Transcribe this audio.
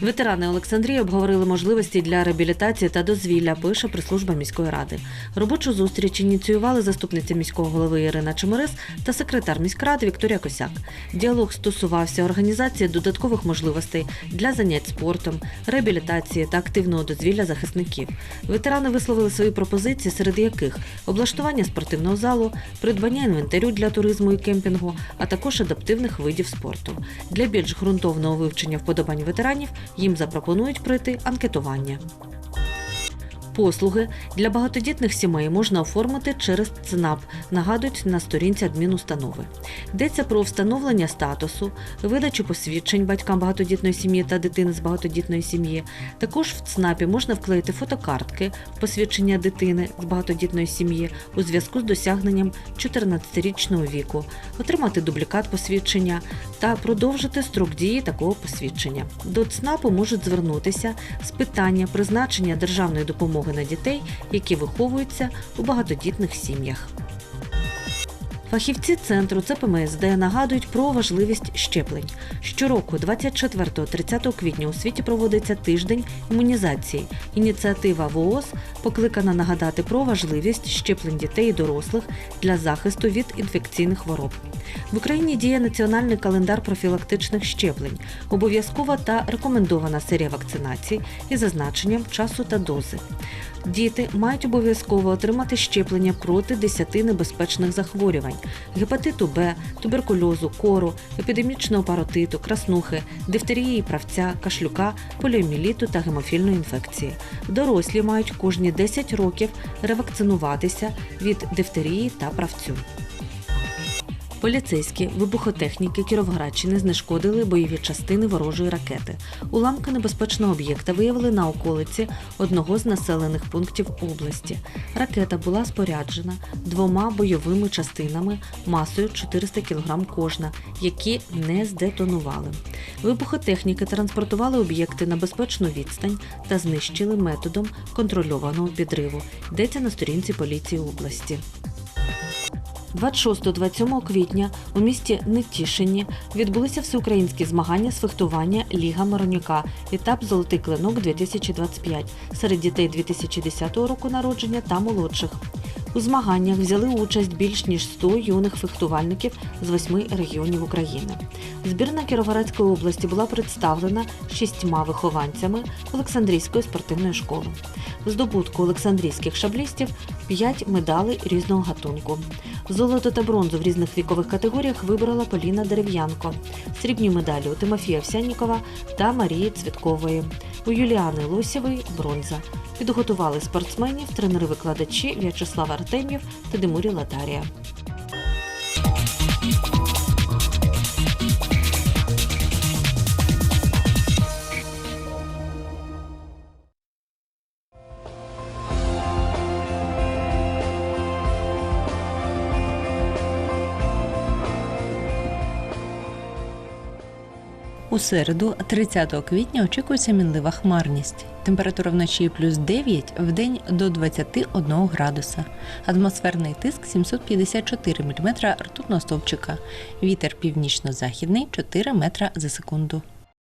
Ветерани Олександрії обговорили можливості для реабілітації та дозвілля, пише прес-служба міської ради. Робочу зустріч ініціювали заступниця міського голови Ірина Чемерис та секретар міськради Вікторія Косяк. Діалог стосувався організації додаткових можливостей для занять спортом, реабілітації та активного дозвілля захисників. Ветерани висловили свої пропозиції, серед яких облаштування спортивного залу, придбання інвентарю для туризму і кемпінгу, а також адаптивних видів спорту. Для більш ґрунтовного вивчення вподобань ветеранів їм запропонують пройти анкетування. Послуги для багатодітних сімей можна оформити через ЦНАП, нагадують на сторінці адмінустанови. Йдеться про встановлення статусу, видачу посвідчень батькам багатодітної сім'ї та дитини з багатодітної сім'ї. Також в ЦНАПі можна вклеїти фотокартки посвідчення дитини з багатодітної сім'ї у зв'язку з досягненням 14-річного віку, отримати дублікат посвідчення та продовжити строк дії такого посвідчення. До ЦНАПу можуть звернутися з питання призначення державної допомоги на дітей, які виховуються у багатодітних сім'ях. Фахівці центру ЦПМСД нагадують про важливість щеплень. Щороку, 24-30 квітня, у світі проводиться тиждень імунізації. Ініціатива ВООЗ покликана нагадати про важливість щеплень дітей і дорослих для захисту від інфекційних хвороб. В Україні діє національний календар профілактичних щеплень, обов'язкова та рекомендована серія вакцинацій із зазначенням часу та дози. Діти мають обов'язково отримати щеплення проти 10 небезпечних захворювань: гепатиту Б, туберкульозу, кору, епідемічного паротиту, краснухи, дифтерії правця, кашлюка, поліоміліту та гемофільної інфекції. Дорослі мають кожні 10 років ревакцинуватися від дифтерії та правцю. Поліцейські вибухотехніки Кіровоградщини знешкодили бойові частини ворожої ракети. Уламки небезпечного об'єкта виявили на околиці одного з населених пунктів області. Ракета була споряджена двома бойовими частинами масою 400 кг кожна, які не здетонували. Вибухотехніки транспортували об'єкти на безпечну відстань та знищили методом контрольованого підриву. Йдеться на сторінці поліції області. 26-27 квітня у місті Нетішині відбулися всеукраїнські змагання з фехтування Ліга Миронюка, етап Золотий клинок 2025 серед дітей 2010 року народження та молодших. У змаганнях взяли участь більш ніж 100 юних фехтувальників з восьми регіонів України. Збірна Кіровоградської області була представлена шістьма вихованцями Олександрійської спортивної школи. Здобутку олександрійських шаблістів 5 медалей різного гатунку. Золото та бронзу в різних вікових категоріях вибрала Поліна Дерев'янко. Срібні медалі у Тимофія Овсяннікова та Марії Цвіткової. У Юліани Лосєвої бронза. Підготували спортсменів тренери-викладачі В'ячеслав Артем'єв та Димурі Латарія. У середу, 30 квітня, очікується мінлива хмарність. Температура вночі плюс 9, в день до 21 градуса. Атмосферний тиск 754 мм ртутного стовпчика. Вітер північно-західний 4 метра за секунду.